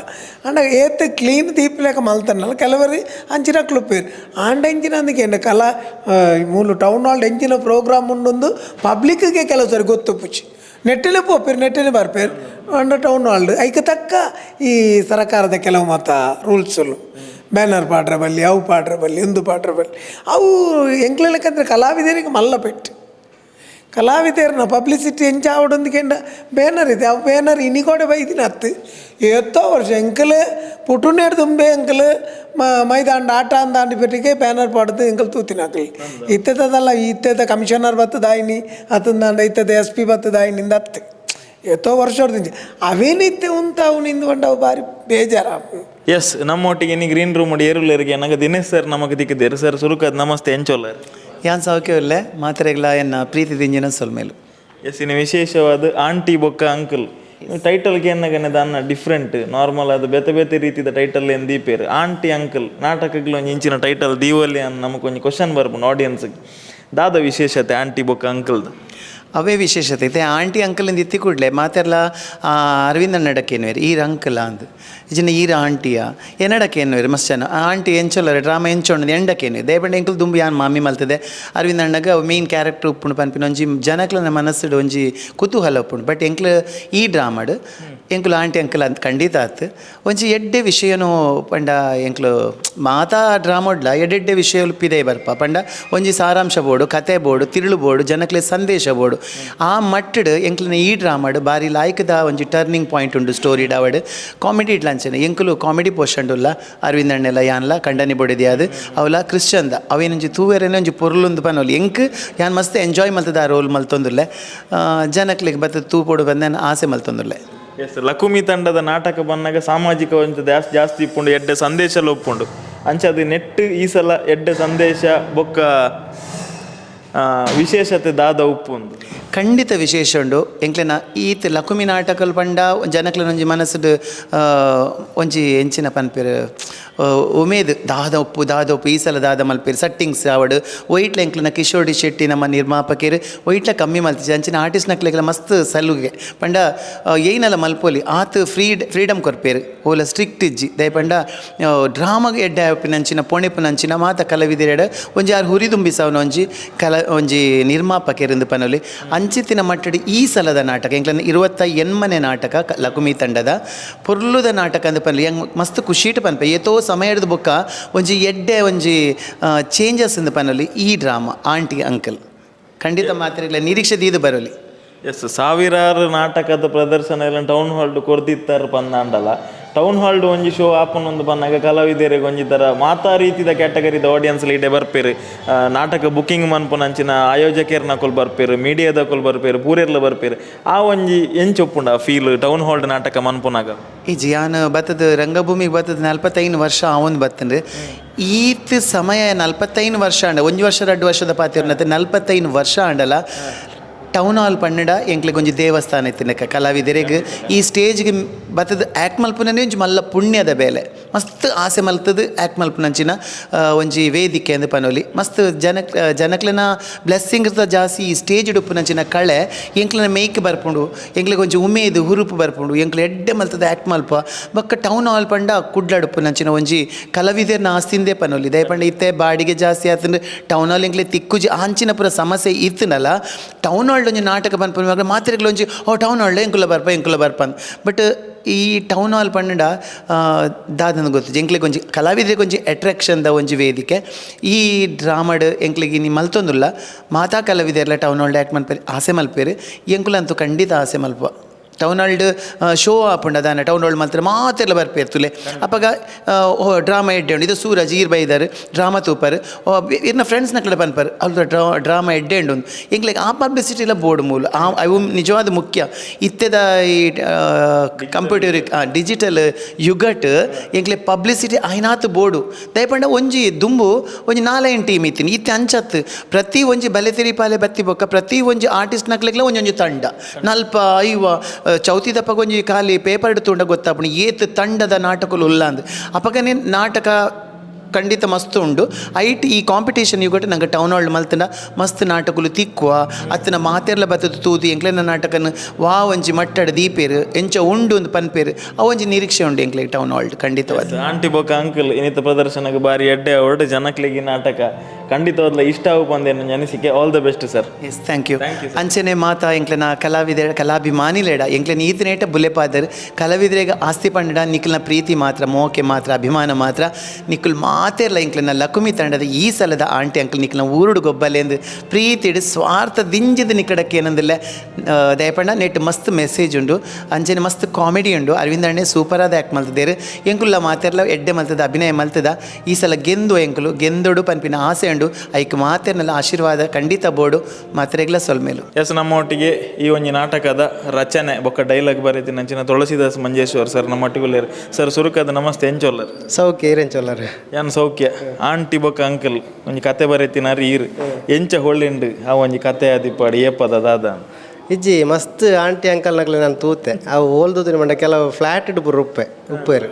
[SPEAKER 6] ಅಂಡ ಏತ ಕ್ಲೀನ್ ದೀಪಲೇಕ ಮಲ್ತನಲ್ಲ ಕೆಲವರಿ ಅಂಚಿನ ಕ್ಲುಪ್ಪೇರು ಆಂಡ ಎಂಚಿನ ಅಂದಕ್ಕೆ ಏನು ಕಲಾ ಮೂಲು ಟೌನ್ ಹಾಲ್ ಎಂಚಿನ ಪ್ರೋಗ್ರಾಮ್ ಉಂಡೊಂದು ಪಬ್ಲಿಕ್ಗೆ ಕೆಲವು ಸರಿ ಗೊತ್ತು ಪುಚ್ಚಿ ನೆಟ್ಟಿಲೆ ಪೋಪೇರು ನೆಟ್ಟಿಲೆ ಬರ್ಪೇರು ಅಂಡ ಟೌನ್ ಹಾಲ್ ಐಕ ತಕ್ಕ ಈ ಸರಕಾರದ ಕೆಲವು ಮತ ರೂಲ್ಸಲು ಬ್ಯಾನರ್ ಪಾಡ್ರ ಬಲ್ಲಿ ಅವು ಪಾಡ್ರ ಬಲ್ಲಿ ಇಂದು ಪಾಡ್ರ ಬಲ್ಲಿ ಅವು ಎಂಕ್ಲೆಕ್ಕಂದ್ರೆ ಕಲಾವಿದರಿಗೆ ಮಲ್ಲ ಪೆಟ್ಟು ಕಲಾವಿದರನ್ನ ಪಬ್ಲಿಸಿಟಿ ಎಂಚ ಆವಡೊಂದಿಗೆಂಡ ಬ್ಯಾನರ್ ಇದೆ. ಅವು ಬ್ಯಾನರ್ ಕೂಡ ಬೈದಿನ ಹತ್ತು ಎತ್ತೋ ವರ್ಷ ಎಂಕಲ್ ಪುಟುನೇಡು ತುಂಬೆ ಎಂಕಲ್ ಮ ಮೈದಾಂಡ ಆಟ ಅಂದಾಂಡಿ ಪೆಟ್ಟಿಗೆ ಬ್ಯಾನರ್ ಪಾಡ್ದು ಎಂಕಲ್ ತೂತಿನ ಹಾಕಲಿ ಇತ್ತದಲ್ಲ ಇತ್ತದ ಕಮಿಷನರ್ ಬತ್ತದಾಯಿನಿ ಅತ್ತಂದಾಂಡ ಇತ್ತದ ಎಸ್ ಪಿ ಬತ್ತದಾಯಿನಿಂದ ಹತ್ತು ಎತ್ತೋ ವರ್ಷ ಹೊಡ್ದಿಂಚಿ ಅವೇನಿತ್ತೆ ಉಂತ ಅವು ನಿಂದು ಬಾರಿ ಅವು ಭಾರಿ ಬೇಜಾರ.
[SPEAKER 5] ಎಸ್ ನಮ್ಮೊಟ್ಟಿಗೆ ಇನ್ನು ಗ್ರೀನ್ ರೂಮ್ ಮಾಡಿ ಏರುಲರಿಗೆ ನಂಗೆ ದಿನೇಶ್ ಸರ್ ನಮಗೆ ದಿಕ್ಕಿದ್ದೇರು ಸರ್ ಸುರುಕದ್ ನಮಸ್ತೆ ಎಂಚೋಲ್ಲರ್
[SPEAKER 7] ಯಾನ್ ಸೌಖ್ಯವಿಲ್ಲ ಮಾತ್ರೆಗಳ ಎನ್ನ ಪ್ರೀತಿ ದಿಂಜಿನ ಸೊಲ್ಮೇಲು
[SPEAKER 5] ಇನ್ನು ವಿಶೇಷವಾದ ಆಂಟಿ ಬೊಕ್ಕ ಅಂಕಲ್. ಟೈಟಲ್ಗೆ ಏನಾಗನೆ ಅನ್ನ ಡಿಫ್ರೆಂಟ್ ನಾರ್ಮಲ್ ಅದು ಬೇತೆ ಬೇತೆ ರೀತಿದ ಟೈಟಲ್ ಏನು ದೀಪೇರು. ಆಂಟಿ, ಅಂಕಲ್ ನಾಟಕಗಳು ಒಂಜಿ ಇಂಚಿನ ಟೈಟಲ್ ದೀವಲ್ಲಿ ಅನ್ ನಮಗೊಂದು ಕ್ವಶನ್ ಬರ್ಬೋದು ಆಡಿಯನ್ಸ್ಗೆ ದಾದ ವಿಶೇಷತೆ ಆಂಟಿ ಬೊಕ್ಕ ಅಂಕಲ್ದು?
[SPEAKER 7] ಅವೇ ವಿಶೇಷತೆ. ಇದೆ ಆಂಟಿ ಅಂಕಲಿಂದ ಇತ್ತಿ ಕೂಡಲೇ ಮಾತೆಲ್ಲ ಅರವಿಂದ ನಡಕೇನುವೇರು ಈರ ಅಂಕಲ ಅಂದು ಇಜಿನ ಈರ ಆಂಟಿಯ ಜನ. ಆ ಆಂಟಿ ಎಂಚೊಲ್ಲರೆ ಡ್ರಾಮಾ ಎಂಚೊಂಡು ಎಂಡಕೇನು ದೇಬಂಡ ಎಂಕಲ್ ದುಂಬು ಯಾನ್ ಮಾಮಿ ಮಲ್ತದೆ. ಅರವಿಂದ ಅಣ್ಣಗ ಮೇನ್ ಕ್ಯಾರೆಕ್ಟರ್ ಉಪ್ಪುಂಡು ಪನ್ಪಿನ, ಒಂಜಿ ಜನಕ್ಲನ ಮನಸ್ಸುಡು ಒಂಜಿ ಕುತೂಹಲ ಉಪ್ಪುಂಡು. ಬಟ್ ಎಂಕ್ಲು ಈ ಡ್ರಾಮಡ್, ಎಂಕುಲು ಆಂಟಿ ಅಂಕಲ್ ಅಂತ ಖಂಡಿತ ಆತ್. ಒಂಜಿ ಎಡ್ಡೆ ವಿಷಯನು ಪಂಡ ಎಂಕ್ಲು ಮಾತಾ ಡ್ರಾಮೊಡ್ಲ, ಎಡ್ಡೆಡ್ಡೆ ವಿಷಯ ಉಲ್ಪಿದೆ ಬರ್ಪ ಪಂಡ. ಒಂಜಿ ಸಾರಾಂಶ ಬೋಡು ಕತೆ ಬೋಡು ತಿರುಳು ಬೋಡು ಜನಕ್ಲೆ ಸಂದೇಶ ಬೋಡು ಆ ಮಟ್ಟಡ್ ಎಂಕ್ಲಿನ ಈ ഡ്രാമഡ് ಬಾರಿ ಲಾಯ್ಕದ ಒಂಜಿ ಟರ್ನಿಂಗ್ ಪಾಯಿಂಟ್ ಉಂಡು ಸ್ಟೋರಿ ಡಾವಡ್ ಕಾಮಿಡಿ ಇಟ್ಲಂಚನೆ ಎಂಕುಲು ಕಾಮಿಡಿ ಪೋಷಂಡುಲ್ಲ ಅರವಿಂದ್ ಅಣ್ಣೆಲ್ಲ ಯಾನ್ಲ, ಕಂಡನಿ ಬೊಡಿದೆ ಅದು ಅವಲ ಕ್ರಿಶ್ಚನ್ದ ಅವೇನೊಂಜಿ ತೂವೆರೆನೆ ಒಂಜಿ ಪೊರ್ಲುಂದು ಪನೋಲಿ. ಎಂಕ್ ಯಾನ್ ಮಸ್ತ್ ಎಂಜಾಯ್ ಮಲ್ತದ ಆ ರೋಲ್ ಮಲ್ತೊಂದುಲ್ಲೆ. ಜನಕ್ಲೆಗ್ ಬತ್ತ ತೂ ಪೊಡು ಬಂದ ಆಸೆ ಮಲ್ತೊಂದುಲ್ಲೆ.
[SPEAKER 5] ಎಸ್, ಲಕುಮಿ ತಂಡದ ನಾಟಕ ಬಂದಾಗ ಸಾಮಾಜಿಕ ಒಂದು ಜಾಸ್ತಿ ಜಾಸ್ತಿ ಇಪ್ಪುಂಡು, ಎಡ್ಡೆ ಸಂದೇಶ ಒಪ್ಪುಂಡು ಅಂಚದು ನೆಟ್ ಈ ಸಲ ಎಡ್ಡೆ ಸಂದೇಶ ಬೊಕ್ಕ ವಿಶೇಷತೆ ದಾದ ಉಪ್ಪು
[SPEAKER 7] ಖಂಡಿತ ವಿಶೇಷ ಉಂಡು. ಎಂಕ್ಲೆನ ಈತ್ ಲಕುಮಿ ನಾಟಕಲ್ ಪಂಡ ಜನಕ್ಲ ಒಂಜಿ ಮನಸ್ಸುಡು ಒಂಜಿ ಎಂಚಿನ ಪನ್ಪೆರ್ ಉಮೇದ್, ದಾದ ಉಪ್ಪು ದಾದ ಉಪ್ಪು, ಈ ಸಲ ದಾದ ಮಲ್ಪೇರು, ಸಟ್ಟಿಂಗ್ಸ್ ಆವಡ್ ಒಯ್ಟ್ಲ ಎಂಕ್ಲನ ಕಿಶೋರ್ಡಿ ಶೆಟ್ಟಿ ನಮ್ಮ ನಿರ್ಮಾಪಕರು ಒಯ್ಟ್ಲ ಕಮ್ಮಿ ಮಲ್ತಿಜಿ ಅಂಚಿನ ಆರ್ಟಿಸ್ಟ್ ನಕ್ಲೆಗ್ಲ ಮಸ್ತ್ ಸಲುಗೆ ಪಂಡ ಏನಲ್ಲ ಮಲ್ಪೊಲಿ, ಆತ್ ಫ್ರೀಡ್ ಫ್ರೀಡಮ್ ಕೊರ್ಪೇರು ಓಲ ಸ್ಟ್ರಿಕ್ಟ್ ಇಜ್ಜಿ. ದಯ ಪಂಡ ಡ್ರಾಮಾಗ ಎಡ್ಡೆ ಆಪಿನಂಚಿನ ಪೊಣೆಪುನಂಚಿನ ಮಾತ ಕಲಾವಿದೆರೆಡ, ಒಂಜಿ ಆರು ಹುರಿದುಂಬಿ ಸಾವನ ಒಂಜಿ ಕಲ, ಒಂಜಿ ನಿರ್ಮಾಪಕರಿಂದ ಪನೊಲಿ. ಅಂಚಿತ್ತಿನ ಮಟ್ಟಡಿ ಈ ಸಲದ ನಾಟಕ ಎಂಕ್ಲನ ಇರುವತ್ತ ಎನ್ಮನೆ ನಾಟಕ ಲಕುಮಿ ತಂಡದ ಪೊರ್ಲುದ ನಾಟಕ ಅಂದ ಪನ್ಲಿ ಎಂಗ್ ಮಸ್ತ್ ಖುಷಿಟ್ ಪನ್ಪೆ. ಏತೋ ಸಮಯದ ಬುಕ್ಕ ಒಂಜಿ ಎಡ್ಡೆ ಒಂಜಿ ಚೇಂಜಸ್ ಇಂದ ಪನ್ನಲ್ಲಿ ಈ ಡ್ರಾಮಾ ಆಂಟಿ ಅಂಕಲ್. ಖಂಡಿತ ಮಾತ್ರ ಇಲ್ಲ ನಿರೀಕ್ಷೆ ದೀದು ಬರಲಿ.
[SPEAKER 5] ಎಸ್ ಸಾವಿರಾರು ನಾಟಕದ ಪ್ರದರ್ಶನ ಎಲ್ಲ ಟೌನ್ ಹಾಲ್ ಕೊರ್ದಿತ್ತಾರೆ ಪಂದಾಂಡಲ. ಟೌನ್ ಹಾಲ್ಡ್ ಒಂಜಿ ಶೋ ಆಪನೊಂದು ಬಂದಾಗ ಕಲಾವಿದರಿಗೆ ಒಂಜಿ ಥರ ಮಾತಾ ರೀತಿದ ಕ್ಯಾಟಗರಿದ ಆಡಿಯನ್ಸ್ ಲೀಡೆ ಬರ್ಪೇರು. ನಾಟಕ ಬುಕಿಂಗ್ ಮನ್ಪುನಂಚಿನ ಆಯೋಜಕರ್ನ ಕೊಲ್ ಬರ್ಪೇರು ಮೀಡಿಯಾದ ಕೊಲ್ ಬರ್ಪೇರು ಪೂರೆರ್ಲ ಬರ್ಪೇರು. ಆ ಒಂಜಿ ಎಂಚ್ ಒಪ್ಪುಂಡ ಫೀಲ್ ಟೌನ್ ಹಾಲ್ಡ್ ನಾಟಕ ಮನ್ಪುನಾಗ?
[SPEAKER 7] ಈ ಯಾನು ಬತ್ತದ, ರಂಗಭೂಮಿಗೆ ಬತ್ತದ ನಲ್ವತ್ತೈದು ವರ್ಷ ಅವನ್ ಬತ್ತನ್ರಿ. ಈತ್ ಸಮಯ ನಲ್ವತ್ತೈದು ವರ್ಷ ಅಂಡ ಒಂದು ವರ್ಷ ಎರಡು ವರ್ಷದ ಪಾತಿರ್ನತ್ತೆ ನಲ್ವತ್ತೈದು ವರ್ಷ ಅಂಡಲ್ಲ ಟೌನ್ ಹಾಲ್ ಪನ್ನಡ ಎಂಕ್ಲೆ ಒಂಜಿ ದೇವಸ್ಥಾನ ಇತ್ತಿನಕ ಕಲಾವಿದರಿಗೆ ಈ ಸ್ಟೇಜ್ಗೆ ಬತ್ತದ ಆ್ಯಕ್ಟ್ ಮಲ್ಪುನೇ ಒಂಜಿ ಮಲ್ಲ ಪುಣ್ಯದ ಬೇಲೆ. ಮಸ್ತ್ ಆಸೆ ಮಲ್ತದ ಆ್ಯಕ್ಟ್ ಮಲ್ಪನಂಚಿನ ಒಂಜಿ ವೇದಿಕೆ ಅಂದ ಪನೋಲಿ. ಮಸ್ತ್ ಜನಕ್ ಜನಕ್ಲೆನ ಬ್ಲೆಸ್ಸಿಂಗ್ ಜಾಸ್ತಿ ಈ ಸ್ಟೇಜ್ ಉಡುಪುನಂಚಿನ ಕಳೆ ಎಂಕ್ಲನ ಮೇಯ್ಕ್ ಬರ್ಪುಂಡು, ಎಂಕ್ಲೆ ಒಂಜಿ ಉಮೇದು ಹುರುಪು ಬರ್ಪುಂಡು, ಎಂಕ್ಲೆ ಎಡ್ಡೆ ಮಲ್ತದ ಆ್ಯಕ್ಟ್ ಮಲ್ಪ ಬೊಕ್ಕ ಟೌನ್ ಹಾಲ್ ಪಂಡ ಕುಡ್ಲಾಡುಪು ನಂಚಿನ ಒಂಜಿ ಕಲಾವಿದರ್ನ ಆಸ್ತಿಂದೆ ಪನೊಲಿ. ದಯಪಂಡ ಇತ್ತೆ ಬಾಡಿಗೆ ಜಾಸ್ತಿ ಆತಂದ್ರೆ ಟೌನ್ ಹಾಲ್ ಎಂಕ್ಲೆ ತಿಕ್ಕುಜಿ ಆಂಚಿನ ಪುರ ಸಮಸ್ಯೆ ಇತ್ತನಲ್ಲ ಟೌನ್ ಹಾಲ್ ಒಂಜಿ ನಾಟಕ ಪನ್ಪುನ ಮಾತ್ರೆಗಳು ಒಂಜಿ, ಓ ಟೌನ್ ಹಾಲ್ ಎಂಕುಲ ಬರ್ಪ ಎಂಕುಲ ಬರ್ಪ ಬಟ್ ಈ ಟೌನ್ ಹಾಲ್ ಪಂಡ ದಾದನ ಗೊತ್ತು ಎಂಕ್ಲಿಗೆ ಒಂಜಿ ಕಲಾವಿದರಿಗೆ ಒಂಜಿ ದ ಒಂಜಿ ವೇದಿಕೆ. ಈ ಡ್ರಾಮಡ್ ಎಂಕ್ಲಿಗೆ ನೀ ಮಲ್ತೊಂದುಲ್ಲ, ಮಾತಾ ಕಲಾವಿದರ್ಲ ಟೌನ್ ಹಾಲ್ಡ್ ಆ್ಯಕ್ಟ್ ಮಲ್ಪೇರಿ, ಆಸೆ ಮಲ್ಪೇರು ಎಂಕುಲಂತೂ ಖಂಡಿತ ಆಸೆ ಮಲ್ಪ ಟೌನ್ ഷോ ಶೋ ಆಪುಂಡ ದಾನ ಟೌನ್ ಹಾಲ್ಡ್ ಮಾತ್ರ ಮಾತೆಲ್ಲ ಬರ್ಪೇರ್ತುಲೆ ಅಪ್ಪಗ ಡ್ರಾಮಾ ಎಡ್ಡೆ ಉಂಡು. ಇದು ಸೂರಜ್ ಈರ್ ಬೈದರ್ ಡ್ರಾಮಾ ತೂಪರ್. ಇರ್ನ ಫ್ರೆಂಡ್ಸ್ ನಕಡೆ ಪನ್ಪರ್ ಅವ್ರ ಡ್ರಾ, ಡ್ರಾಮಾ ಎಡ್ಡೆ ಉಂಡು. ಎಂಕ್ಲೆಗ್ ಆ ಪಬ್ಲಿಸಿಟಿ ಎಲ್ಲ ಬೋರ್ಡ್ ಮೂಲ. ಆ, ಅವು ನಿಜವಾದ ಮುಖ್ಯ. ಇತ್ತೆದ ಈ ಕಂಪ್ಯೂಟರ್ ಡಿಜಿಟಲ್ ಯುಗಟ್ ಎಂಕ್ಲೆ ಪಬ್ಲಿಸಿಟಿ ಐನಾತ್ ಬೋರ್ಡು ದಯಪಂಡ ಒಂಜಿ ದುಂಬು, ಒಂಜಿ ನಾಲೆನ್ ಟೀಮ್ ಇತ್ತೀನಿ. ಇತ್ತೆ ಅಂಚತ್, ಪ್ರತಿ ಒಂಜಿ ಬಲೆ ತಿರಿಪಾಲೆ ಬತ್ತಿ ಬೊಕ್ಕ, ಪ್ರತಿ ಒಂಜಿ ಆರ್ಟಿಸ್ಟ್ ನಕ್ಲೆಗ್ಲ ಒಂಜೊಂಜಿ ತಂಡ. ನಲ್ಪ ಐವ ಆ, ಪಗೊಂಜಿ ಖಾಲಿ ಪೇಪರ್ ತುಂಡ ಗೊತ್ತಾಪುಂಡು ಏತ್ ತಂಡದ ನಾಟಕಲು ಉಲ್ಲಾಂದ್. ಅಪಗನೆ ನಾಟಕ ಖಂಡಿತ ಮಸ್ತ್ ಉಂಡು. ಐಟ್ ಈ ಕಾಂಪಿಟೇಷನ್ ಯುಗಟ ನಂಗೆ ಟೌನ್ ಹಾಲ್ ಮಲ್ತನ ಮಸ್ತ್ ನಾಟಕಗಳು ತಿಕ್ಕುವ. ಅತ್ತನ ಮಾತೆರ್ಲ ಬತ್ತದ ತೂದು ಎಂಕ್ಲೆನ ನಾಟಕನ ವಾ ಒಂಜಿ ಮಟ್ಟಡ ದೀಪೇರು ಎಂಚ ಉಂಡು ಒಂದು ಪನ್ಪೇರು ಅವು ಒಂಜಿ ನಿರೀಕ್ಷೆ ಉಂಡು ಎಂಕ್ಲೆ ಟೌನ್ ಹಾಲ್ಡ್ ಖಂಡಿತವಾದ.
[SPEAKER 5] ಆಂಟಿ ಬೊಕ ಅಂಕಲ್ ಇನ್ನಿತ ಪ್ರದರ್ಶನಕ್ಕೆ ಬಾರಿ ಎಡ್ಡೆ ಹೊರಟು ಜನಕ್ಲಿಗೆ ನಾಟಕ. ನಾಟಕ ಖಂಡಿತವಾದ ಇಷ್ಟ ಆಗಿ ಬಂದೇನು ಅನಿಸಿಕೆ all the best sir
[SPEAKER 7] yes thank you ಅಂಚನೆ ಮಾತಾ ಎಂಕ್ಲೆನ ಕಲಾವಿದ ಕಲಾಭಿಮಾನಿಲೇಡ ಎಂಕ್ಲೆನ ಈತನೇಟ ಬುಲೆಪಾದರ್. ಕಲಾವಿದರಿಗೆ ಆಸ್ತಿ ಪಂಡ ನಿಖಿಲ್ನ ಪ್ರೀತಿ ಮಾತ್ರ ಮೋಕೆ ಮಾತ್ರ ಅಭಿಮಾನ ಮಾತ್ರ. ನಿಖಲ್ ಮಾತೆರ್ಲ ಎಂಕ್ಲೆನ ಲಕುಮಿ ತಂಡದ ಈ ಸಲದ ಆಂಟಿ ಅಂಕಲ್ ನಿಖಲ್ನ ಊರುಡು ಗೊಬ್ಬಲೆಂದು ಪ್ರೀತಿಡ್ ಸ್ವಾರ್ಥ ದಿಂಜಿದ ನಿಕಡಕ್ಕೆ ಏನಂದಿಲ್ಲ. ದಯಪಂಡ ನೆಟ್ ಮಸ್ತ್ ಮೆಸೇಜ್ ಉಂಡು. ಅಂಚನೆ ಮಸ್ತ್ ಕಾಮಿಡಿ ಉಂಡು. ಅರವಿಂದ ಅಣ್ಣೆ ಸೂಪರ್ ಆದ ಆ್ಯಕ್ಟ್ ಮಲ್ತಿದ್ದೇರು. ಎಂಕುಲ್ಲ ಮಾತೆರ್ಲ ಎಡ್ಡೆ ಮಲ್ತದ ಅಭಿನಯ ಮಲ್ತದ. ಈ ಸಲ ಗೆಂದು ಎಂಕುಲು ಗೆಂದೊಡು ಪನ್ಪಿನ ಆಸೆ ಉಂಡು. ಐಕ್ ಮಾತೆರ್ನೆಲ್ಲ ಆಶೀರ್ವಾದ ಖಂಡಿತ ಬೋಡು. ಮಾತ್ರೆಗ್ಲ ಸೊಲ್ಮೇಲು.
[SPEAKER 5] ಎಸ್ ನಮ್ಮೊಟ್ಟಿಗೆ ಈ ಒಂಜಿ ನಾಟಕದ ರಚನೆ ಬೊಕ್ಕ ಡೈಲಾಗ್ ಬರೀತಿ ನಂಚಿನ ತುಳಸಿದಾಸ್ ಮಂಜೇಶ್ವರ್ ಸರ್ ನಮ್ಮೊಟ್ಟಿಗೆ ಸರ್ ಸುರುಕದ ನಮಸ್ತೆ ಎಂಚೊಲ್ಲರ್
[SPEAKER 2] ಸೌಖ್ಯ ಏರೆಂಚೊಲ್ಲರು
[SPEAKER 5] ಯಾನ್ ಸೌಖ್ಯ. ಆಂಟಿ ಬೊಕ್ಕ ಅಂಕಲ್ ಒಂಜಿ ಕತೆ ಬರೀತಿನಾರಿ ಈರ್ ಎಂಚ ಹೊಳ್ಳಿಂಡು ಆ ಒಂಜಿ ಕತೆ ಆದಿಪ್ಪಾಡಿ ಏಪದ ದಾದ
[SPEAKER 2] ಇಜ್ಜಿ ಮಸ್ತ್ ಆಂಟಿ ಅಂಕಲ್ ನಕ್ಲೆ ನಾನು ತೂತೆ. ಅವು ಓಲ್ದುದು ಮಂಡ ಕೆಲವು ಫ್ಲಾಟ್ ಇಟ್ಟು ಪುರ ಉಪ್ಪೆ ಉಪ್ಪೇರು.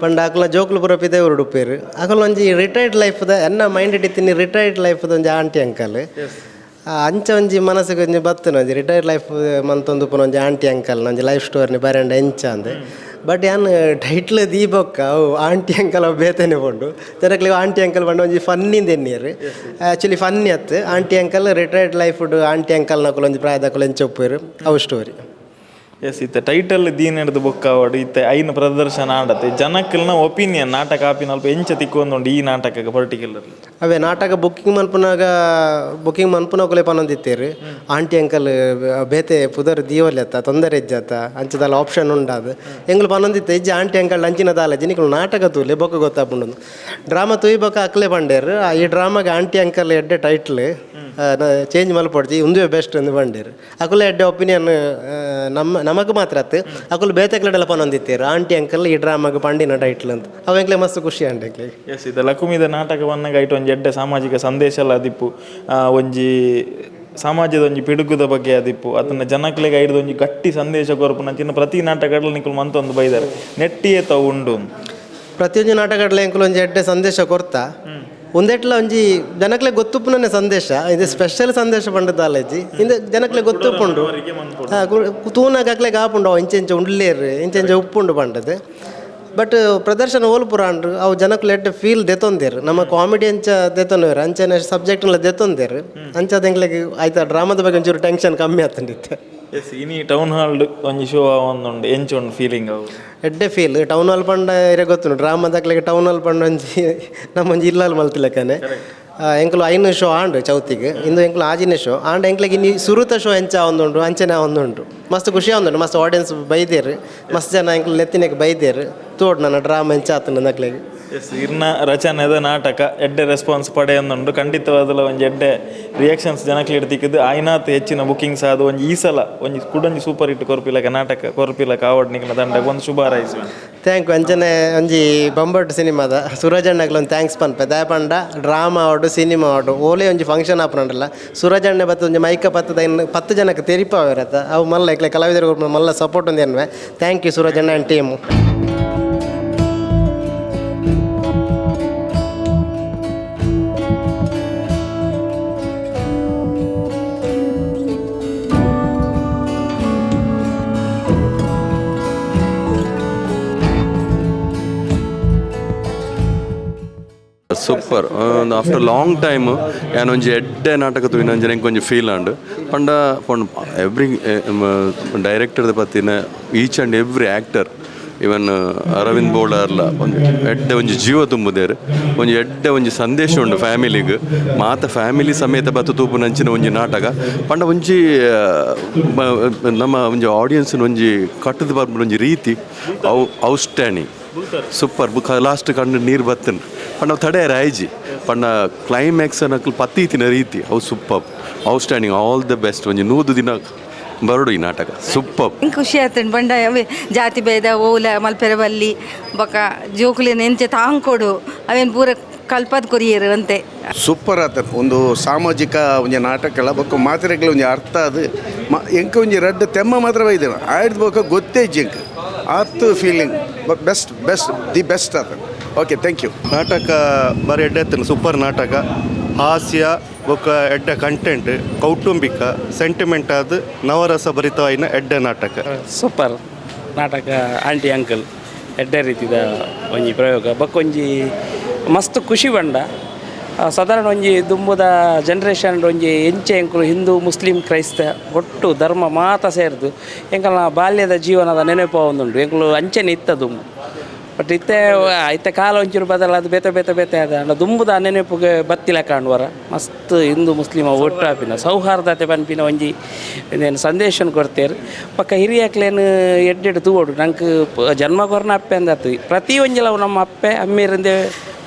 [SPEAKER 2] ಪಂಡ ಅಕ್ಲ ಜೋಕ್ಲು ಬರೋ ಪಿದೆ ಉರುಡು ಉಪ್ಪೇರು. ಅಕಲ್ ಒಂಜಿ ರಿಟೈರ್ಡ್ ಲೈಫ್ದ ಎನ್ನ ಮೈಂಡ್ ಇಟ್ಟಿನಿ ರಿಟೈರ್ಡ್ ಲೈಫ್ದ ಒಂಜಿ ಆಂಟಿ ಅಂಕಲ್. ಅಂಚ ಒಂಜಿ ಮನಸ್ಸಿಗೆ ಒಂಜಿ ಬತ್ತನ ಒಂಜಿ ರಿಟೈರ್ಡ್ ಲೈಫ್ ಮಂತೊಂದು ಒಂದು ಒಂಜಿ ಆಂಟಿ ಅಂಕಲ್ ಒಂಜಿ ಲೈಫ್ ಸ್ಟೋರಿನಿ ಬರೆಂಡ ಎಂಚ ಅಂದೆ. ಬಟ್ ಯಾನ್ ಟೈಟ್ಲ್ ದೀಪಕ್ಕ ಅವು ಆಂಟಿ ಅಂಕಲ್ ಅವು ಬೇತೇನೆ ಬಂಡು ತೆರಕ್ಲಿ ಆಂಟಿ ಅಂಕಲ್ ಬಂಡು ಒಂಜಿ ಫನ್ನಿಂದ ಎನ್ನಿಯರು ಆ್ಯಕ್ಚುಲಿ ಫನ್ನಿ ಅತ್ತು aunty uncle retired life aunty uncle ನಕುಲು ಒಂಜಿ ಪ್ರಾಯದಕಲ್ ಎಂಚ ಒಪ್ಪೇರು ಅವು ಸ್ಟೋರಿ
[SPEAKER 5] ಎಸ್ ಇತ್ತೆ. ಟೈಟಲ್ ದೀನ್ ಹಿಡ್ದು ಬೊಕ್ಕ ಅವಡು ಇತ್ತೆ. ಐನ ಪ್ರದರ್ಶನ ಆಡತ್ತೆ ಜನಕ್ಕಲ್ನ ಒಪಿನಿಯನ್ ನಾಟಕ ಆಪಿನ ಅಲ್ಪ ಎಂಚ ತಿಕ್ಕೊಂದುಂಡು ಈ ನಾಟಕಕ್ಕೆ ಪರ್ಟಿಕ್ಯುಲರ್
[SPEAKER 2] ಅವೇ, ನಾಟಕ ಬುಕ್ಕಿಂಗ್ ಮನ್ಪುನಾಗ ಬುಕ್ಕಿಂಗ್ ಮನ್ಪುನಕುಲೆ ಪನೊಂದಿತ್ತೇರು ಆಂಟಿ ಅಂಕಲ್ ಬೇತೆ ಪುದರ್ ದೀವಲ್ಯತ್ತ ತೊಂದರೆ ಇಜ್ಜತ್ತ ಅಂಚದಲ್ಲ ಆಪ್ಷನ್ ಉಂಡಾದ. ಎಂಗ್ಲು ಪನೊಂದಿತ್ತೆ ಇಜ್ಜ ಆಂಟಿ ಅಂಕಲ್ ಅಂಚಿನ ದಾಲ ಜಿನಿಕ್ಲು ನಾಟಕ ತೂಲೆ ಬೊಕ್ಕ ಗೊತ್ತಾಪುಂಡು. ಡ್ರಾಮಾ ತೂಯಿ ಬೊಕ್ಕ ಅಕ್ಲೆ ಬಂಡೇರು ಈ ಡ್ರಾಮಾಗೆ ಆಂಟಿ ಅಂಕಲ್ ಎಡ್ಡೆ ಟೈಟ್ಲ್ ಚೇಂಜ್ ಮಲ್ಪಡ್ತಿ ಉಂದುವೆ ಬೆಸ್ಟ್ ಎಂದು ಬಂಡೇರು ಅಕುಲೆ ಎಡ್ಡೆ ಒಪಿನಿಯನ್ ನಮ್ಮ ನಮಗೆ ಮಾತ್ರ ಅತ್ತು ಅಕುಲು ಬೇತಕ್ಲಡೆಲ್ಲ ಪನೊಂದಿತ್ತೇರು ಆಂಟಿ ಅಂಕಲ್ ಈ ಡ್ರಾಮಾಗೆ ಪಂಡಿನ ಟೈಟ್ಲ್ ಅಂತ. ಅವೆಂಕ್ಲೆ ಮಸ್ತ್ ಖುಷಿ ಅಂಟೆಂಕ್ಲೆ
[SPEAKER 5] ಎಸ್ ಇದು ಲಕುಮಿದ ನಾಟಕವನ್ನಾಗ ಐಟ್ ಒಂಜಿ ಎಡ್ಡೆ ಸಾಮಾಜಿಕ ಸಂದೇಶ ಎಲ್ಲ ಅದಿಪ್ಪು. ಒಂಜಿ ಸಮಾಜದ ಒಂಜಿ ಪಿಡುಗುದ ಬಗ್ಗೆ ಅದಿಪ್ಪು. ಅದನ್ನ ಜನಕ್ಲೆಗೆ ಐಡ್ದು ಒಂಜಿ ಗಟ್ಟಿ ಸಂದೇಶ ಕೊರ್ಪುನ ಚಿನ್ನ ಪ್ರತಿ ನಾಟಕಗಳಲ್ಲಿ ನಿಕ್ಕಲು ಮಂತೊಂದು ಬೈದಾರೆ. ನೆಟ್ಟಿಯೇ ತ ಉಂಡು
[SPEAKER 2] ಪ್ರತಿಯೊಂದು ನಾಟಕಗಳಲ್ಲಿ ಎಂಕುಲು ಒಂಜಿ ಎಡ್ಡೆ ಸಂದೇಶ ಕೊರ್ತಾ. ಒಂದೆಟ್ಲ ಒಂಜಿ ಜನಕ್ಲೆ ಗೊತ್ತುಪ್ಪುನೇ ಸಂದೇಶ. ಇದು ಸ್ಪೆಷಲ್ ಸಂದೇಶ ಪಂಡದಾಲಜಿ ಇಂದ ಜನಕ್ಲೆ ಗೊತ್ತುಪ್ಪುಂಡು ತೂನಗಾಕ್ಲೆ ಕಾಪುಂಡು ಅವು ಇಂಚೆಂಚ ಇಂಚೆ ಉಂಡ್ಲೇರು ಇಂಚೆ ಇಂಚೆ ಉಪ್ಪುಂಡು ಪಂಡದೆ ಬಟ್ ಪ್ರದರ್ಶನ ಓಲ್ಪುರ ಅಂಡ್ರು, ಅವು ಜನಕ್ಲೆ ಎಡ್ಡೆ ಫೀಲ್ ದೆತ್ತೊಂದಿರು ನಮ್ಮ ಕಾಮಿಡಿ ಅಂಚ ದೆತೊಂದೇರು ಅಂಚನೆ ಸಬ್ಜೆಕ್ಟ್ನೆಲ್ಲ ದೆತೊಂದೇರು. ಅಂಚದ ಎಂಗ್ಲೆಗೆ ಆಯ್ತಾ ಡ್ರಾಮಾದ ಬಗ್ಗೆ ಒಂಚೂರು ಟೆನ್ಷನ್ ಕಮ್ಮಿ ಆತಂಡಿತ್ತೆ.
[SPEAKER 5] ಎಸ್ ಇನಿ ಟೌನ್ ಹಾಲ್ ಒಂಜಿ ಶೋ ಒಂದು ಎಂಚ ಒಂದು ಫೀಲಿಂಗ್ ಅವು.
[SPEAKER 2] ಎಡ್ಡೆ ಫೀಲ್ ಟೌನ್ ಹಾಲ್ ಪಂಡ ಇರ ಗೊತ್ತು ಡ್ರಾಮಾದಾಗ್ಲಿಗೆ ಟೌನ್ ಹಾಲ್ ಪಂಡ ಒಂಜಿ ನಮ್ಮೊಂಜಿ ಇಲ್ಲಲ್ಲಿ ಮಲ್ತಿಲಕ್ಕನೆ ಎಂಕಲು ಐನು ಶೋ ಆಂಡು ಚೌತಿಗೆ. ಇಂದು ಎಂಕ್ಲು ಆಜಿನ ಶೋ ಆಂಡ್ ಎಂಕ್ಲಿಗೆ ಇನ್ನು ಸುರುತ ಶೋ ಎಂಚ ಒಂದುಂಡು ಅಂಚನೆ ಒಂದುಂಡು ಮಸ್ತ್ ಖುಷಿ ಒಂದುಂಡು ಮಸ್ತ್ ಆಡಿಯನ್ಸ್ ಬೈದೇರು. ಮಸ್ತ್ ಜನ ಎಂಕ್ಲು ನೆತ್ತಿನಕ್ಕೆ ಬೈದೇರು. ಡ್ರಾಮಾ ಎಂಚ ಆತನ ನಕ್ಲೆಗೆ.
[SPEAKER 5] ಎಸ್ ಇರ್ನ ರಚನೆದ ನಾಟಕ ಎಡ್ಡೆ ರೆಸ್ಪಾನ್ಸ್ ಪಡೆಯೊಂದುಂಡು ಖಂಡಿತವಾದಲ ಒಂಜಿ ಎಡ್ಡೆ ರಿಯಾಕ್ಷನ್ಸ್ ಜನಕ್ಕೆ ಇಡ್ತಿಕ್ಕದು ಆಯ್ನಾತ್ ಹೆಚ್ಚಿನ ಬುಕ್ಕಿಂಗ್ಸ್ ಆದ್ ಒಂಜಿ ಈ ಸಲ ಒಂಜಿ ಕುಡೊಂಜಿ ಸೂಪರ್ ಹಿಟ್ ಕೊರ್ಪಿಲಕ ನಾಟಕ ಕೊರ್ಪಿಲಕ ಅವಾರ್ಡ್ ನಿಕ್ನ ದಂಡಗ ಒಂದು ಶುಭ ಹಾರೈಸುವೆ
[SPEAKER 2] ಥ್ಯಾಂಕ್ ಯು ಅಂಚನೆ ಒಂಜಿ ಬೊಂಬಟ್ಟು ಸಿನಿಮಾದ ಸೂರಜ್ ಒಂದು ಥ್ಯಾಂಕ್ಸ್ ಪನ್ಪೆ. ದಯಪಂಡ ಡ್ರಾಮಾ ಅವಾರ್ಡು ಸಿನಿಮಾ ಅವಾರ್ಡು ಓಲೆ ಒಂಜಿ ಫಂಕ್ಷನ್ ಆಪನಂಡಲ್ಲ. ಸೂರಜ್ ಅಣ್ಣ ಬತ್ತ ಒಂಜಿ ಮೈಕ ಪತ್ತದ ಇನ್ನು ಪತ್ತು ಜನಕ್ಕೆ ತೆರಿಪಾವಿರತ್ತ ಅವು ಮಲ್ಲ ಇಕ್ಲೆ ಕಲಾವಿದರು ಮಲ್ಲ ಸಪೋರ್ಟ್ ಒಂದು ಏನ್ವೆ ಥ್ಯಾಂಕ್ ಯು ಸೂರಜ್ ಅಣ್ಣ
[SPEAKER 1] and team super after long time ഞാൻ ನಾಟಕ ಒಂಜಿ ನಂಗೆ ಒಂಜಿ ಫೀಲ್ ಆಂಡ್ ಪಂಡ ಪಂಡ್ ಎವ್ರಿ ದ ಪತ್ತಿನ each and every actor even Aravind ಬೋಳರ್ಲ ಒಂದು ಎಡ್ಡೆ ಒಂಜಿ ಜೀವ ತುಂಬುದೇರು ಒಂದು ಎಡ್ಡೆ ಒಂಜಿ ಸಂದೇಶ ಉಂಡು ಫ್ಯಾಮಿಲಿಗ್ ಮಾತ ಫ್ಯಾಮಿಲಿ ಸಮೇತ ಬತ್ತು ತೂಪು ನಂಚಿನ ಒಂಜಿ ನಾಟಕ ಪಂಡ ಒಂಜಿ ನಮ್ಮ ಒಂಜಿ ಆಡಿಯನ್ಸ್ ಒಂಜಿ ಕಟ್ಟದ ಬರ್ಬುನ ಒಂಜಿ ರೀತಿ ಔ ಔಟ್ಸ್ಟ್ಯಾಂಡಿಂಗ್ ಸೂಪರ್ ಬುಕ್ ಲಾಸ್ಟ್ ಕಂಡು ನೀರು ಬತ್ತನ್. ಪಂಡ ತಡೆ ರಾಯ್ಜಿ ಪಂಡ ಕ್ಲೈಮ್ಯಾಕ್ಸ್ ನಕ್ಲು ಪತ್ತೀತಿನ ರೀತಿ. ಅವು super outstanding all the best ಒಂಜಿ ನೂದು ದಿನ ಬರಡು ಈ ನಾಟಕ. ಸೂಪರ್
[SPEAKER 8] ಹಿಂಗೆ ಖುಷಿ ಆತನ್ ಬಂಡ ಅವೇ ಜಾತಿ ಭೇದ ಓಲ ಮಲ್ಪೆರವಲ್ಲಿ ಬಲ್ಲಿ ಬೊಕ ಜೋಕುಲಿನ ಎಂಚೆ ತಾಂಕೊಡು. ಅವೇನು ಪೂರ ಕಲ್ಪದ ಕುರಿ ಅಂತೆ
[SPEAKER 9] ಸೂಪರ್ ಆತ ಒಂದು ಸಾಮಾಜಿಕ ಒಂಜಿ ನಾಟಕ ಬೊಕ್ಕ ಮಾತ್ರೆಗಳ ಒಂಜಿ ಅರ್ಥ ಅದು. ಮ ಎಂಕ ಒಂಜಿ ರಡ್ಡ್ ತೆಮ್ಮ ಮಾತ್ರ ಬೈದೇವ ಆಯ್ದು ಬೊಕ್ಕ ಗೊತ್ತೇ ಜಿಂಕ್ ಆತ್ feeling best best the best ಆತ. ಓಕೆ ಥ್ಯಾಂಕ್ ಯು
[SPEAKER 10] ನಾಟಕ ಬರೀ ಎಡ್ಡೆ ಸೂಪರ್ ನಾಟಕ. ಹಾಸ್ಯ ಬೊಕ್ಕ ಎಡ್ಡೆ ಕಂಟೆಂಟ್ ಕೌಟುಂಬಿಕ ಸೆಂಟಿಮೆಂಟ್ ಆದ್ ನವರಸ ಭರಿತವಾಯಿನ ಎಡ್ಡೆ ನಾಟಕ.
[SPEAKER 11] ಸೂಪರ್. ನಾಟಕ ಆಂಟಿ ಅಂಕಲ್. ಎಡ್ಡೆ ರೀತಿದ ಒಂಜಿ ಪ್ರಯೋಗ. ಬಕ್ಕೊಂಜಿ ಮಸ್ತ್ ಖುಷಿ ಬಂಡ ಸಾಧಾರಣ ಒಂಜಿ ದುಂಬುದ ಜನ್ರೇಷನ್ ಒಂಜಿ ಎಂಚೆ ಎಂಕುಲು ಹಿಂದೂ, ಮುಸ್ಲಿಂ, ಕ್ರೈಸ್ತ ಒಟ್ಟು ಧರ್ಮ ಮಾತ ಸೇರ್ದು, ಎಂಕಲ್ನ ಬಾಲ್ಯದ ಜೀವನದ ನೆನಪು ಒಂದುಂಡು ಎಂಕುಲು ಅಂಚೆನೆ ಇತ್ತ ದುಂಬು. ಬಟ್ ಇತ್ತೆ ಐತೆ ಕಾಲ ಒಂಚೂರು ಬದಲಾದ ಬೇತೆ ಬೇತೆ ಬೇತೆ ಅದ ಅಂಡ ದುಂಬುದ ನೆನಪಿಗೆ ಬತ್ತಿಲ ಕಾಣುವರ. ಮಸ್ತ್ ಹಿಂದೂ ಮುಸ್ಲಿಮ ಒಟ್ಟಾಪಿನ ಸೌಹಾರ್ದತೆ ಪನ್ಪಿನ ಒಂಜಿ ಏನು ಸಂದೇಶನ ಕೊಡ್ತೇರು. ಪಕ್ಕ ಹಿರಿಯಕ್ಲೇನು ಎಡ್ಡೆಡ್ಡು ತೂವೋಡು ನಂಗೆ ಜನ್ಮ ಕೊರನ ಅಪ್ಪೆ ಅಂದತ್ತು ಪ್ರತಿ ಒಂಜಲವು ನಮ್ಮ ಅಪ್ಪೆ ಅಮ್ಮಿರಿಂದೆ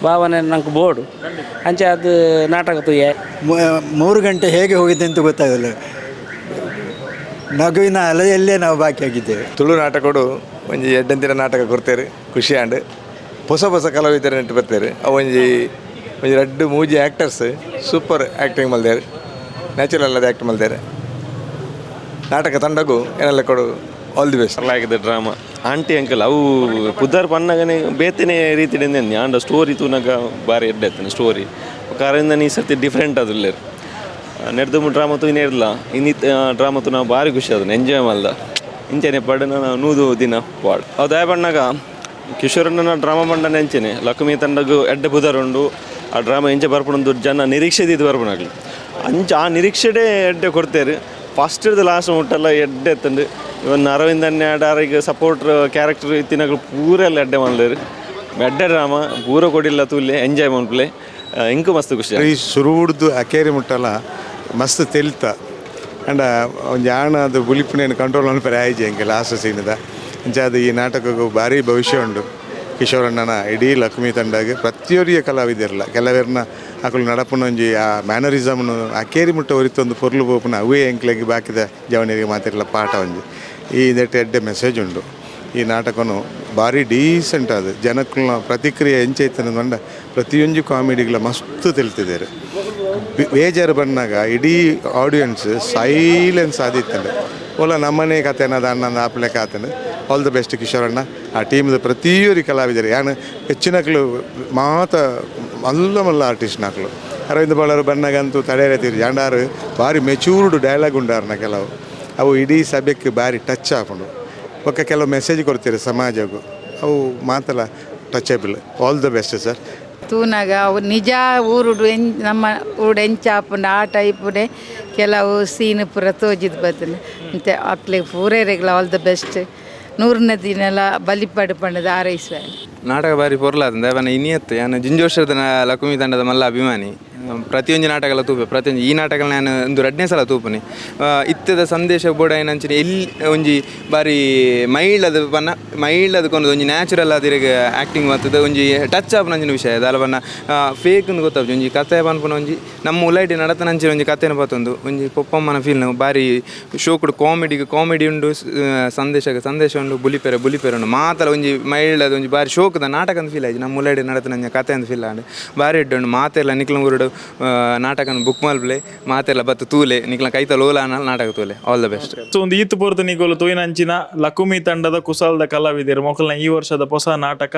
[SPEAKER 11] ಭಾವನೆ ನಂಗೆ ಬೋಡು. ಅಂಚೆ ಅದು ನಾಟಕ ತೂಯೆ.
[SPEAKER 12] ಮೂರು ಗಂಟೆ ಹೇಗೆ ಹೋಗಿದೆ ಅಂತ ಗೊತ್ತಾಗಲ್ಲ. ನಗುವಿನ ಅಲೆಯಲ್ಲೇ ನಾವು ಬಾಕಿಯಾಗಿದ್ದೇವೆ.
[SPEAKER 3] ತುಳು ನಾಟಕಡು ಒಂಜಿ ಎಡ್ಡಂತಿನ ನಾಟಕ ಕೊಡ್ತೇರು, ಖುಷಿ ಆಂಡ್. ಹೊಸ ಹೊಸ ಕಲಾವಿದರು ನೆಟ್ಟು ಬರ್ತಾರೆ. ಅವು ಒಂಜಿ ರಡ್ಡು ಮೂಜಿ ಆ್ಯಕ್ಟರ್ಸ್ ಸೂಪರ್ ಆ್ಯಕ್ಟಿಂಗ್ ಮಲ್ದೇರು. ನ್ಯಾಚುರಲ್ ಆದ ಆ್ಯಕ್ಟ್ ಮಲ್ದೇರು. ನಾಟಕ ತಂಡಗೂ ಏನೆಲ್ಲ ಕೊಡು ಆಲ್ ದಿ ಬೆಸ್ಟ್
[SPEAKER 10] ಆಗಿದೆ ಡ್ರಾಮಾ ಆಂಟಿ, ಅಂಕಲ್, ಅವು ಪುದರ್ ಪನ್ನಗನೆ ಬೇತನೆ ರೀತಿಯಿಂದ ಆಂಡ ಸ್ಟೋರಿ ತೂನಗ ಬಾರಿ ಎಡ್ಡೆ ಸ್ಟೋರಿ ಕಾರಿಂದ ಈ ಸರ್ತಿ ಡಿಫ್ರೆಂಟ್ ಅದ್ರಲ್ಲೇರು ನೆಡ್ದು ಡ್ರಾಮಾ ತೂ ಇರಲ್ಲ ಇನ್ನಿತ್ ಡ್ರಾಮಾ ತೂ ನಾವು ಭಾರಿ ಖುಷಿ ಅದನ್ನು ಎಂಜಾಯ್ ಮಲ್ದ ಇಂಚೆನೆ ಪಡನ ನೂದು ದಿನ ಪಾಡ್. ಅವು ದಯ ಬಣ್ಣಗ ಕಿಶೋರಣ್ಣನ ಡ್ರಾಮಾ ಮಂಡನೆ ನೆಂಚೆನೆ ಲಕ್ಷ್ಮೀ ತಂಡಗು ಎಡ್ಡೆ ಬುದರುಂಡು, ಆ ಡ್ರಾಮಾ ಇಂಚೆ ಬರ್ಪಣದು ಜನ ನಿರೀಕ್ಷೆ ಇದು ಬರ್ಪಣಾಗ್ಲಿ. ಅಂಚ ಆ ನಿರೀಕ್ಷೆಡೆ ಎಡ್ಡೆ ಕೊಡ್ತೇರು. ಫಸ್ಟ್ ಇರ್ದು ಲಾಸ್ಟ್ ಮುಟ್ಟಲ್ಲ ಎಡ್ಡೆ ಎತ್ತಂಡು. ಇವನ್ ಅರವಿಂದ್ ಅನ್ಯಾಡಾರಿಗೆ ಸಪೋರ್ಟ್ ಕ್ಯಾರೆಕ್ಟರ್ ಇತ್ತಿನಾಗ ಪೂರ ಎಲ್ಲ ಎಡ್ಡೆ ಮಾಡ್ಲೇರು. ಎಡ್ಡೆ ಡ್ರಾಮಾ, ಪೂರ ಕೊಡಿಲ್ಲ ತೂಲೆ ಎಂಜಾಯ್ ಮಾಡ್ಲೆ ಇಂಕು ಮಸ್ತ್ ಖುಷಿ
[SPEAKER 3] ಈ ಸುರುವುಡ್ದು ಅಕೇರಿ ಮುಟ್ಟಲ್ಲ ಮಸ್ತ್ ತೆಲ್ತ. ಒಂಜಿ ಆಣ ಅದು ಬುಲಿಪಿನೇನು ಕಂಟ್ರೋಲ್ ಅನ್ಪರೆ ಆಯ್ಜಿ ಎಂಕೆ ಲಾಸ್ಟ್ ಸೀನಿದ ಅಂಚಾದ ಈ ನಾಟಕಕ್ಕೂ ಭಾರಿ ಭವಿಷ್ಯ ಉಂಡು ಕಿಶೋರಣ್ಣನ ಇಡೀ ಲಕ್ಷ್ಮಿ ತಂಡಗೆ ಪ್ರತಿಯೊರಿಯ ಕಲಾವಿದಿರಲ್ಲ. ಕೆಲವೆರ್ನ ಅಕಲು ನಡಪುನ ಒಂಜಿ ಆ ಮ್ಯಾನರಿಸಮ್ನು ಅಕೇರಿ ಮುಟ್ಟ ಒರಿತೊಂದು ಪೊರ್ಲು ಪೋಪುನ ಅವೇ ಎಂಕ್ಲೆಗೆ ಬಾಕಿದ ಜವನಿಗೆ ಮಾತಿರಲ್ಲ ಪಾಠ ಒಂಜಿ. ಈ ಇದೆಟ್ಟು ಎಡ್ಡೆ ಮೆಸೇಜ್ ಉಂಡು ಈ ನಾಟಕನು ಭಾರಿ ಡೀಸೆಂಟ್ ಅದು. ಜನಕ್ಕ ಪ್ರತಿಕ್ರಿಯೆ ಎಂಚೈತನ ಪ್ರತಿಯೊಂದು ಕಾಮಿಡಿಗಳ ಮಸ್ತ್ ತಿಳ್ತಿದ್ದಾರೆ. ಬೇಜಾರು ಬಂದಾಗ ಇಡೀ ಆಡಿಯನ್ಸ್ ಸೈಲೆನ್ಸ್ ಆದಿತ್ತಂದೆ ಓಲ ನಮ್ಮನೆ ಕಥೆನ ಅಣ್ಣನ ಆಪ್ಲೆ ಕಾತೇನೆ ಆಲ್ ದ ಬೆಸ್ಟ್ ಕಿಶೋರಣ್ಣ ಆ ಟೀಮ್ದ ಪ್ರತಿಯೊರಿ ಕಲಾವಿದರು. ಯಾನು ಹೆಚ್ಚಿನಕ್ಲು ಮಾತ ಮಲ್ಲ ಮಲ್ಲ ಆರ್ಟಿಸ್ಟ್ ನಾಕ್ಲು ಅರವಿಂದ ಬಾಳರು ಬಣ್ಣಗಂತೂ ತಡೆಯತೀರಿ ಜಾಂಡಾರು, ಭಾರಿ ಮೆಚೂರ್ಡ್ ಡೈಲಾಗ್ ಉಂಡಾರ್ನ ಕೆಲವು. ಅವು ಇಡೀ ಸಭೆಗೆ ಭಾರಿ ಟಚ್ ಹಾಕೊಂಡು. ಒಕ್ಕ ಕೆಲವು ಮೆಸೇಜ್ ಕೊಡ್ತೀರಿ ಸಮಾಜಕ್ಕೂ. ಅವು ಮಾತಲ್ಲ touchable all the best sir
[SPEAKER 8] ತೂನಾಗ ಅವು ನಿಜ ಊರುಡು ಎಂ ನಮ್ಮ ಊಡು ಎಂಚಾಪುಂಡು, ಆ ಟೈಪುಡೆ ಕೆಲವು ಸೀನ್ ಪೂರ ತೋಜಿದ್ ಬತ್ತನ ಮತ್ತೆ ಅಕ್ಲಿಗೆ ಪೂರೇರೆಗ್ಲ ಆಲ್ ದ ಬೆಸ್ಟ್ ನೂರನೇ ದಿನೆಲ್ಲ ಬಲಿಪಾಡು ಪಂಡದ ಆರೈಸುವ
[SPEAKER 4] ನಾಟಕ ಬಾರಿ ಪೊರ್ಲಾದ ಅವನ ಇನಿಯತ್ತು ಯಾನು ಜಿಂಜೋಷದ ಲಕ್ಷ್ಮಿ ತಂಡದ ಮಲ್ಲ ಅಭಿಮಾನಿ. ಪ್ರತಿಯೊಂದು ನಾಟಕಗಳ ತೂಪೆ, ಪ್ರತಿಯೊಂದು ಈ ನಾಟಕ ನಾನು ಒಂದು ಎರಡನೇ ಸಲ ತೂಪನೆ. ಇತ್ತದ ಸಂದೇಶ ಬೋಡ ಏನಂಚಿನ ಎಲ್ಲಿ ಒಂಜಿ ಬಾರಿ ಮೈಲ್ಡ್ ಬನ್ನ ಮೈಲ್ಡ್ ಅದಕ್ಕೊಂದು ಒಂಜಿ ನ್ಯಾಚುರಲ್ ಅದಿರಿಗೆ ಆ್ಯಕ್ಟಿಂಗ್ ಮಾಡ್ತದೆ ಒಂಜಿ ಟಚ್ ಆಪ್ ನಂಚಿನ ವಿಷಯ ಅದು ಅಲ್ಲ ಫೇಕ್ ಗೊತ್ತಾಗ್ತದೆ ಒಂಜಿ ಕತೆ ಪನ್ಪನ ಒಂಜಿ, ನಮ್ಮ ಉಲೈಟಿ ನಡತನಂಚಿನ ಒಂಜಿ ಕತೆನ ಬತ್ತೊಂದು ಒಂಜಿ ಪೊಪ್ಪಮ್ಮನ ಫೀಲ್ ಬಾರಿ ಶೋ ಕೂಡ ಕಾಮಿಡಿಗೆ ಕಾಮಿಡಿ ಉಂಡು ಸಂದೇಶಕ್ಕೆ ಸಂದೇಶ ಉಂಡು ಬುಲಿಪೆರೆ ಬುಲಿಪೆರೆ ಉಂಡು, ಮಾತಲ ಒಂಜಿ ಅದು ಒಂಜಿ ಬಾರಿ ಶೋಕದ ನಾಟಕ ಅಂತ ಫೀಲ್ ಆಯ್ತು, ನಮ್ಮ ಉಲಾಯ್ಟಿ ನಡತ ನಂಜ ಕತೆ ಅಂತ ಫೀಲ್ ಆಂಡ್, ಬಾರಿ ಇಡ್ಡು ಮಾತೆಲ್ಲ ನಿಕ್ಲ ಊರುಡು ನಾಟಕನ ಬುಕ್ ಮಲ್ಬ್ಲೆ ಮಾತೆಲ್ಲ ಬತ್ತು ತೂಲೆ, ನಿಕ್ಲ ಕೈತ ಲೋಲ ಅನ್ನಲ್ಲ ನಾಟಕ ತೂಲೆ ಆಲ್ ದ ಬೆಸ್ಟ್
[SPEAKER 5] ಸೊ ಒಂದು ಈತ್ ಪೊರ್ತು ನಿಗೋಲು ತೋಯಿನಂಚಿನ ಲಕುಮಿ ತಂಡದ ಕುಸಲ್ದ ಕಲಾವಿದರು ಮೊಕಲ್ನ ಈ ವರ್ಷದ ಹೊಸ ನಾಟಕ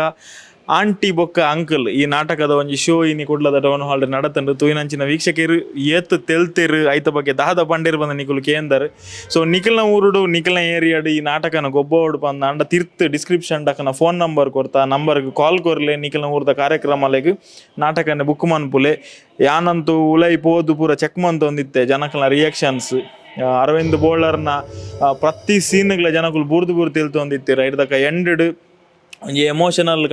[SPEAKER 5] ಆಂಟಿ ಬೊಕ್ಕ ಅಂಕಲ್, ಈ ನಾಟಕದ ಒಂಜಿ ಶೋ ಇನಿ ಕುಡ್ಲದ ಟೌನ್ ಹಾಲ್ ನಡತಂಡು ತೂಯಿನಂಚಿನ ವೀಕ್ಷಕರು ಏತ್ ತೆಲ್ತಿರು ಐತ ಬಗ್ಗೆ ದಾದ ಪಂಡೇರು ಬಂದ ನಿಕುಲು ಕೇಂದರ್. ಸೊ ನಿಖಲ್ನ ಊರುಡು ನಿಖಲ್ನ ಏರಿಯಾಡು ಈ ನಾಟಕನ ಗೊಬ್ಬೋಡು ಬಂದ ಅಂಡ ತಿರ್ತ್ ಡಿಸ್ಕ್ರಿಪ್ಷನ್ ಡಕ್ಕನ ಫೋನ್ ನಂಬರ್ ಕೊಡ್ತಾ, ನಂಬರ್ಗೆ ಕಾಲ್ ಕೊರ್ಲೆ ನಿಖಲ್ನ ಊರದ ಕಾರ್ಯಕ್ರಮಲೆಗ್ ನಾಟಕನ ಬುಕ್ ಮನ್ಪುಲೆ. ಯಾನಂತೂ ಉಲೈ ಪೋದು ಪೂರ ಚೆಕ್ ಮಂತೊಂದಿತ್ತೆ ಜನಕಲ್ನ ರಿಯಾಕ್ಷನ್ಸ್ ಅರವಿಂದ್ ಬೋಳರ್ನ ಪ್ರತಿ ಸೀನ್ಗಳ ಜನಗಳು ಬೂರ್ದು ಬೂರ್ದು ತಿಳ್ತೊಂದಿತ್ತೀರ ಇಡ್ದಕ್ಕ ಎಂಡ್ ಒಂಜಿ ಎಮೋಷನಲ್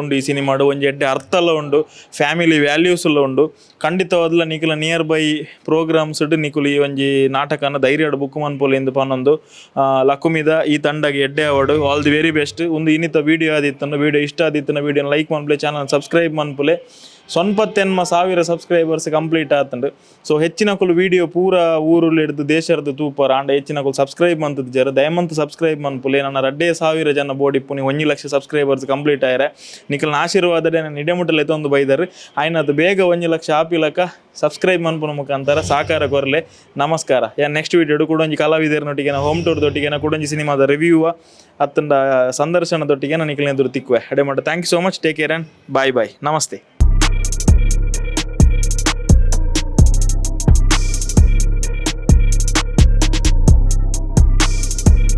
[SPEAKER 5] ಉಂಡು ಈ ಸಿನಿಮಾಡು ಒಂಜಿ ಎಡ್ಡೆ ಅರ್ಥಲ ಉಂಡು ಫ್ಯಾಮಿಲಿ ವ್ಯಾಲ್ಯೂಸ್ಲ ಉಂಡು. ಖಂಡಿತವಾದ್ಲ ನಿಖಲ ನಿಯರ್ ಬೈ ಪ್ರೋಗ್ರಾಮ್ಸ್ ನಿಕುಲು ಈ ಒಂಜಿ ನಾಟಕನ ಧೈರ್ಯಡ್ ಬುಕ್ ಮನ್ಪೊಲಿ ಎಂದು ಪನ್ನೊಂದು ಲಕುಮಿದ ಈ ತಂಡಗೆ ಎಡ್ಡೆ award. All the very best ಒಂದು ಇನ್ನಿತ ವೀಡಿಯೋ ಆದಿತ್ತನ್ನು ವೀಡಿಯೋ ಇಷ್ಟ ಆದಿತ್ತನ ವಿಡಿಯೋನ ಲೈಕ್ ಮನ್ಪುಲೆ ಚಾನಲ್ ಸಬ್ಸ್ಕ್ರೈಬ್ ಮನ್ಪುಲೆ ಸೊನ್ಪತ್ತೆನ್ಮ ಸಾವಿರ ಸಬ್ಸ್ಕ್ರೈಬರ್ಸ್ ಕಂಪ್ಲೀಟ್ ಆತಂಡ್. ಸೊ ಹೆಚ್ಚಿನ ಕುಲ್ ವಿಡಿಯೋ ಪೂರ ಊರುಲ್ ಹಿಡ್ದು ದೇಶರ್ದು ತೂಪರ. ಆಂಡ ಹೆಚ್ಚಿನ ಕುಲ್ ಸಬ್ಸ್ಕ್ರೈಬ್ ಮಂತದ್ ಜರ. ದಯಮಂತ್ ಸಬ್ಸ್ಕ್ರೈಬ್ ಮನ್ಪುಲೆ ನನ್ನ ರಡ್ಡೇ ಸಾವಿರ ಜನ ಬೋಡಿಪ್ಪುನಿ ಒಂಜಿ ಲಕ್ಷ ಸಬ್ಸ್ಕ್ರೈಬರ್ಸ್ ಕಂಪ್ಲೀಟ್ ಆಯ್ರೆ. ನಿಖಲ್ನ ಆಶೀರ್ವಾದಡೆ ನಾನು ಇಡೆಮುಟ್ಟಲ್ ಎತ್ತೊಂದು ಬೈದರು ಆಯ್ನದು ಬೇಗ ಒಂಜಿ ಲಕ್ಷ ಆಪಿಲಕ ಸಬ್ಸ್ಕ್ರೈಬ್ ಮನ್ಪುನ ಮುಖಾಂತರ ಸಾಕಾರ ಕೊರಲೆ. ನಮಸ್ಕಾರ. ಯಾ ನೆಕ್ಸ್ಟ್ ವಿಡಿಯೋ ಕುಡೊಂಜಿ ಒಂಜಿ ಕಲಾವಿದರನೊಟ್ಟಿಗೆ ಹೋಮ್ ಟೂರ್ದೊಟ್ಟಿಗೆ ಕೂಡ ಒಂಜಿ ಸಿನಿಮಾದ ರಿವ್ಯೂ ಅತ್ತಂಡ, ಸಂದರ್ಶನದೊಟ್ಟಿಗೆ ನಾನು ನಿಖಲ್ನ ಎದುರು ತಿಕ್ಕುವೆ. ಅಡೆ ಮಾಡ thank you so much take care and bye bye ನಮಸ್ತೆ.